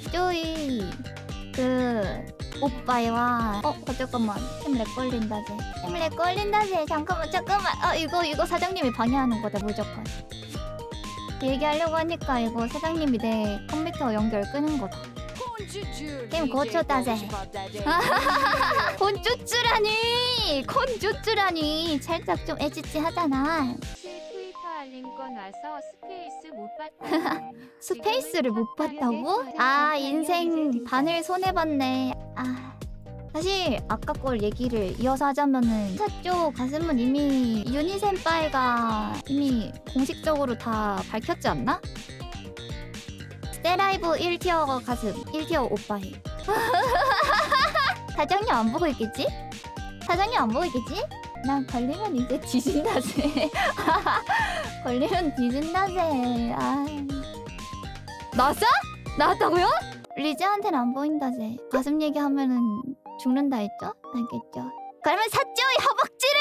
사조이. 그 오빠이와 어, 어 잠깐만. 템렉 걸린다제 템렉 걸린다제 잠깐만 잠깐만. 아 이거 이거 사장님이 방해하는 거다 무조건. 얘기하려고 하니까 이거 사장님이 내 컴퓨터 연결 끄는 거다. 게임 고쳤다제. 콘쭈쭈라니! 콘쭈쭈라니! 살짝 좀 에지찌하잖아 알림건 와서 스페이스 못 봤다. 스페이스를 못 봤다고? 아 인생 반을 손해봤네 아 사실 아까 걸 얘기를 이어서 하자면은 사쪽 가슴은 이미 유니센파이가 이미 공식적으로 다 밝혔지 않나? 스테라이브 1티어 가슴 1티어 오빠이 사장님 안 보고 있겠지? 사장님 안 보고 있겠지? 난 걸리면 이제 뒤진다세 걸리면 뒤진다세 아 나왔어? 나왔다고요? 리즈한테는 안 보인다제 가슴 얘기하면은 죽는다 했죠? 알겠죠? 그러면 사쪼이 허벅지를